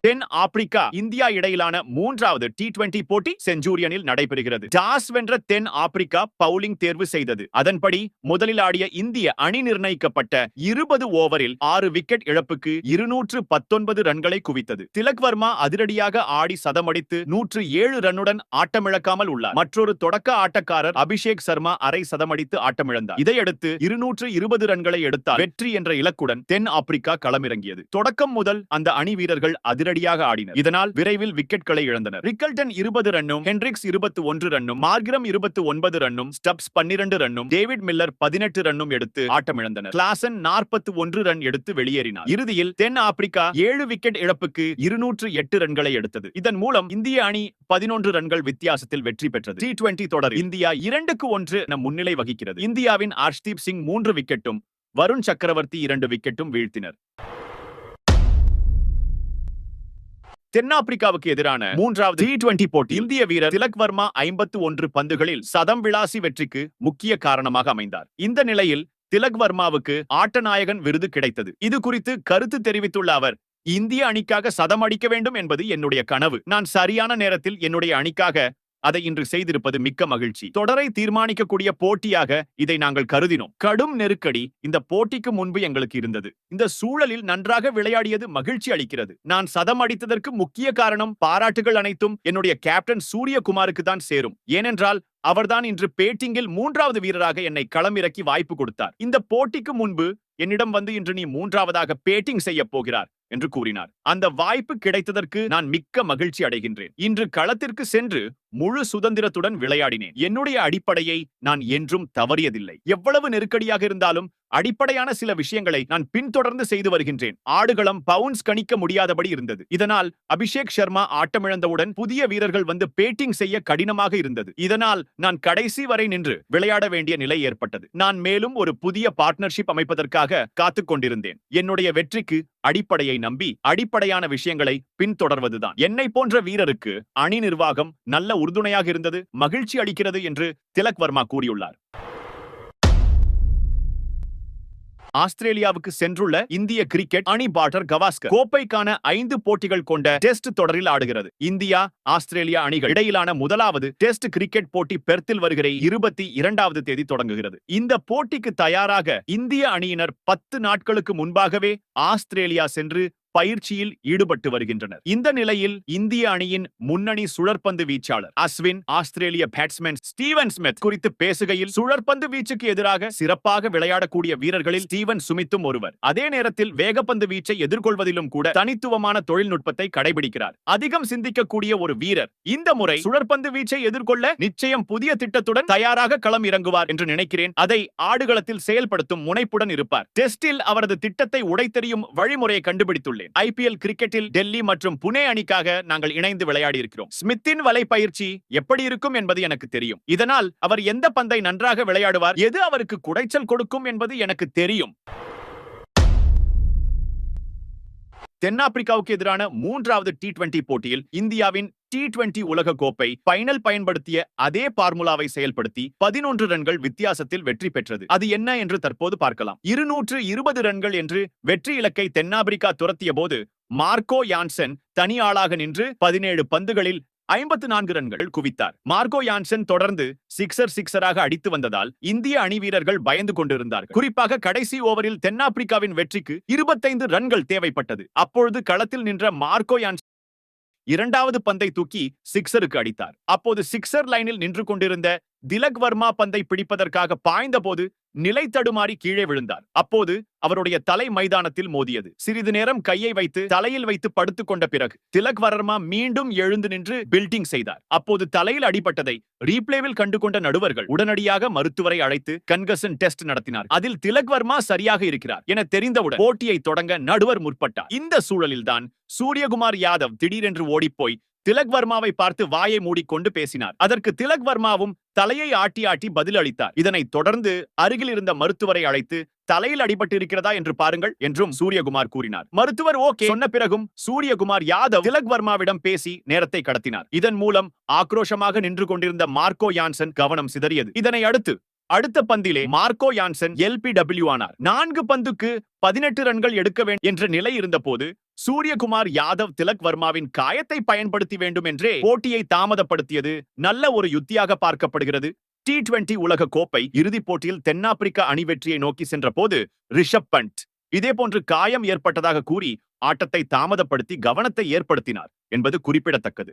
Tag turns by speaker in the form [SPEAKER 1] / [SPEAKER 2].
[SPEAKER 1] தென் Africa India இடையிலான மூன்றாவது T twenty போட்டி செஞ்சூரியனில் நடைபெறுகிறது. டாஸ் வென்ற தென் ஆப்பிரிக்கா பவுலிங் தேர்வு செய்தது. அதன்படி முதலில் ஆடிய இந்திய அணி நிர்ணயிக்கப்பட்ட இருபது ஓவரில் ஆறு விக்கெட் இழப்புக்கு இருநூற்று பத்தொன்பது ரன்களை குவித்தது. திலக் வர்மா அதிரடியாக ஆடி சதமடித்து நூற்று ஏழு ரன்னுடன் ஆட்டமிழக்காமல் உள்ளார். மற்றொரு தொடக்க ஆட்டக்காரர் அபிஷேக் சர்மா அரை சதமடித்து ஆட்டமிழந்தார். இதையடுத்து இருநூற்று இருபது ரன்களை எடுத்தார். வெற்றி என்ற இலக்குடன் தென் ஆப்பிரிக்கா களமிறங்கியது. தொடக்கம் முதல் அந்த அணி வீரர்கள் அதிரடியாக ஆடினர். இதனால் விரைவில் விக்கெட்களை இழந்தனர். ரிக்கல்டன் இருபது ரன்னும் ஹென்ரிக்ஸ் இருபத்தி ஒன்று ரன்னும் மார்கிரம் இருபத்தி ஒன்பது ரன்னும் ஸ்டப்ஸ் பன்னிரண்டு ரன்னும் டேவிட் மில்லர் பதினெட்டு ரன்னும் எடுத்து ஆட்டமிழந்தனர். கிளாசன் நாற்பத்தி ஒன்று ரன் எடுத்து வெளியேறினார். இறுதியில் தென் ஆப்பிரிக்கா ஏழு விக்கெட் இழப்புக்கு இருநூற்று எட்டு ரன்களை எடுத்தது. இதன் மூலம் இந்திய அணி பதினொன்று ரன்கள் வித்தியாசத்தில் வெற்றி பெற்றது. டி டுவெண்டி தொடர் இந்தியா இரண்டுக்கு ஒன்று என முன்னிலை வகிக்கிறது. இந்தியாவின் ஹர்ஷ்தீப் சிங் மூன்று விக்கெட்டும் வருண் சக்கரவர்த்தி இரண்டு விக்கெட்டும் வீழ்த்தினர். தென்னாப்பிரிக்காவுக்கு எதிரான மூன்றாவது டி டுவெண்டி போட்டி இந்திய வீரர் திலக் வர்மா ஐம்பத்து ஒன்று பந்துகளில் சதம் விளாசி வெற்றிக்கு முக்கிய காரணமாக அமைந்தார். இந்த நிலையில் திலக் வர்மாவுக்கு ஆட்டநாயகன் விருது கிடைத்தது. இது குறித்து கருத்து தெரிவித்துள்ள அவர் இந்திய அணிக்காக சதம் அடிக்க வேண்டும் என்பது என்னுடைய கனவு. நான் சரியான நேரத்தில் என்னுடைய அணிக்காக அதை இன்று செய்திருப்பது மிக்க மகிழ்ச்சி. தொடரை தீர்மானிக்கக்கூடிய போட்டியாக இதை நாங்கள் கருதினோம். கடும் நெருக்கடி இந்த போட்டிக்கு முன்பு எங்களுக்கு இருந்தது. இந்த சூழலில் நன்றாக விளையாடியது மகிழ்ச்சி அளிக்கிறது. நான் சதம் அடித்ததற்கு முக்கிய காரணம் பாராட்டுகள் அனைத்தும் என்னுடைய கேப்டன் சூரியகுமாருக்கு தான் சேரும். ஏனென்றால் அவர்தான் இன்று பேட்டிங்கில் மூன்றாவது வீரராக என்னை களமிறக்கி வாய்ப்பு கொடுத்தார். இந்த போட்டிக்கு முன்பு என்னிடம் வந்து இன்று நீ மூன்றாவதாக பேட்டிங் செய்ய போகிறார் என்று கூறினார். அந்த வாய்ப்பு கிடைத்ததற்கு நான் மிக்க மகிழ்ச்சி அடைகின்றேன். இன்று களத்திற்கு சென்று முழு சுதந்திரத்துடன் விளையாடினேன். என்னுடைய அடிப்படையை நான் என்றும் தவறியதில்லை. எவ்வளவு நெருக்கடியாக இருந்தாலும் அடிப்படையான சில விஷயங்களை நான் பின்தொடர்ந்து செய்து வருகின்றேன். ஆடுகளம் பவுன்ஸ் கணிக்க முடியாதபடி இருந்தது. இதனால் அபிஷேக் சர்மா ஆட்டமிழந்தவுடன் புதிய வீரர்கள் வந்து பேட்டிங் செய்ய கடினமாக இருந்தது. இதனால் நான் கடைசி வரை நின்று விளையாட வேண்டிய நிலை ஏற்பட்டது. நான் மேலும் ஒரு புதிய பார்ட்னர்ஷிப் அமைப்பதற்காக காத்துக் கொண்டிருந்தேன். என்னுடைய வெற்றிக்கு அடிப்படையை நம்பி அடிப்படையான விஷயங்களை பின்தொடர்வதுதான். என்னை போன்ற வீரருக்கு அணி நிர்வாகம் நல்ல உறுதுணையாக இருந்தது மகிழ்ச்சி அளிக்கிறது என்று திலக் வர்மா கூறியுள்ளார். ஆஸ்திரேலியாவுக்கு சென்றுள்ள இந்திய கிரிக்கெட் அணி பாட்டர் கவாஸ்கர் கோப்பைக்கான ஐந்து போட்டிகள் கொண்ட டெஸ்ட் தொடரில் ஆடுகிறது. இந்தியா ஆஸ்திரேலியா அணிகள் இடையிலான முதலாவது டெஸ்ட் கிரிக்கெட் போட்டி பெர்த்தில் வருகிற இருபத்தி இரண்டாவது தேதி தொடங்குகிறது. இந்த போட்டிக்கு தயாராக இந்திய அணியினர் பத்து நாட்களுக்கு முன்பாகவே ஆஸ்திரேலியா சென்று பயிற்சியில் ஈடுபட்டு வருகின்றனர். இந்த நிலையில் இந்திய அணியின் முன்னணி சுழற்பந்து வீச்சாளர் அஸ்வின் ஆஸ்திரேலிய பேட்ஸ்மேன் ஸ்டீவன் ஸ்மித் குறித்து பேசுகையில் சுழற்பந்து வீச்சுக்கு எதிராக சிறப்பாக விளையாடக்கூடிய வீரர்களில் ஸ்டீவன் சுமித்தும் ஒருவர். அதே நேரத்தில் வேகப்பந்து வீச்சை எதிர்கொள்வதிலும் கூட தனித்துவமான தொழில்நுட்பத்தை கடைபிடிக்கிறார். அதிகம் சிந்திக்கக்கூடிய ஒரு வீரர் இந்த முறை சுழற்பந்து வீச்சை எதிர்கொள்ள நிச்சயம் புதிய திட்டத்துடன் தயாராக களம் இறங்குவார் என்று நினைக்கிறேன். அதை ஆடுகளத்தில் செயல்படுத்தும் முனைப்புடன் இருப்பார். டெஸ்டில் அவரது திட்டத்தை உடைத்தெறியும் வழிமுறையை கண்டுபிடித்துள்ளார். உள்ளேன் ஐபிஎல் கிரிக்கெட்டில் டெல்லி மற்றும் புனே அணிக்காக நாங்கள் இணைந்து விளையாடி இருக்கிறோம் ஸ்மித்தின் வலை பயிற்சி எப்படி இருக்கும் என்பது எனக்கு தெரியும். இதனால் அவர் எந்த பந்தை நன்றாக விளையாடுவார் எது அவருக்கு குடைச்சல் கொடுக்கும் என்பது எனக்கு தெரியும். தென்னாப்பிரிக்காவுக்கு எதிரான மூன்றாவது டி டுவெண்டி போட்டியில் இந்தியாவின் டி டுவெண்டி உலக கோப்பை பைனல் பயன்படுத்திய அதே பார்முலாவை செயல்படுத்தி பதினொன்று ரன்கள் வித்தியாசத்தில் வெற்றி பெற்றது. அது என்ன என்று தற்போது பார்க்கலாம். இருநூற்று இருபது ரன்கள் என்று வெற்றி இலக்கை தென்னாப்பிரிக்கா துரத்திய போது மார்க்கோ யான்சன் தனி ஆளாக நின்று பதினேழு பந்துகளில் ஐம்பத்து நான்கு ரன்கள் குவித்தார். மார்கோ யான்சன் தொடர்ந்து சிக்ஸர் சிக்ஸராக அடித்து வந்ததால் இந்திய அணி வீரர்கள் பயந்து கொண்டிருந்தார்கள். குறிப்பாக கடைசி ஓவரில் தென்னாப்பிரிக்காவின் வெற்றிக்கு இருபத்தைந்து ரன்கள் தேவைப்பட்டது. அப்பொழுது களத்தில் நின்ற மார்கோ யான்சன் இரண்டாவது பந்தை தூக்கி சிக்ஸருக்கு அடித்தார். அப்போது சிக்ஸர் லைனில் நின்று கொண்டிருந்த திலக் வர்மா பந்தை பிடிப்பதற்காக பாய்ந்த போது நிலை தடுமாறி கீழே விழுந்தார். அப்போது அவருடைய தலை மைதானத்தில் மோதியது. சிறிது நேரம் கையை வைத்து தலையில் வைத்து படுத்துக் கொண்ட பிறகு திலக் வர்மா மீண்டும் எழுந்து நின்று பில்டிங் செய்தார். அப்போது தலையில் அடிபட்டதை ரீப்ளேவில் கண்டுகொண்ட நடுவர்கள் உடனடியாக மருத்துவரை அழைத்து கன்கசன் டெஸ்ட் நடத்தினார். அதில் திலக் வர்மா சரியாக இருக்கிறார் என தெரிந்தவுடன் போட்டியை தொடங்க நடுவர் முற்பட்டார். இந்த சூழலில்தான் சூரியகுமார் யாதவ் திடீரென்று ஓடிப்போய் திலக் வர்மாவை பார்த்து வாயை மூடிக்கொண்டு பேசினார். அதற்கு திலக் வர்மாவும் தலையை ஆட்டி ஆட்டி பதில் அளித்தார் இதனைத் தொடர்ந்து அருகில் இருந்த மருத்துவரை அழைத்து தலையில் அடிபட்டு இருக்கிறதா என்று பாருங்கள் என்றும் சூரியகுமார் கூறினார். மருத்துவர் ஓகே சொன்ன பிறகும் சூரியகுமார் யாதவ் திலக் வர்மாவிடம் பேசி நேரத்தை கடத்தினார். இதன் மூலம் ஆக்ரோஷமாக நின்று கொண்டிருந்த மார்க்கோ யான்சன் கவனம் சிதறியது. இதனை அடுத்து அடுத்த பந்திலே மார்க்கோ யான்சன் எல்பி டபிள்யூ ஆனார். நான்கு பந்துக்கு பதினெட்டு ரன்கள் எடுக்க வேண்டும் என்ற நிலை இருந்தபோது சூரியகுமார் யாதவ் திலக் வர்மாவின் காயத்தை பயன்படுத்தி வேண்டும் என்றே போட்டியை தாமதப்படுத்தியது நல்ல ஒரு யுத்தியாக பார்க்கப்படுகிறது. டி டுவெண்டி உலக கோப்பை இறுதிப் போட்டியில் தென்னாப்பிரிக்க அணி வெற்றியை நோக்கி சென்ற போது ரிஷப் பண்ட் இதேபோன்று காயம் ஏற்பட்டதாக கூறி ஆட்டத்தை தாமதப்படுத்தி கவனத்தை ஏற்படுத்தினார் என்பது குறிப்பிடத்தக்கது.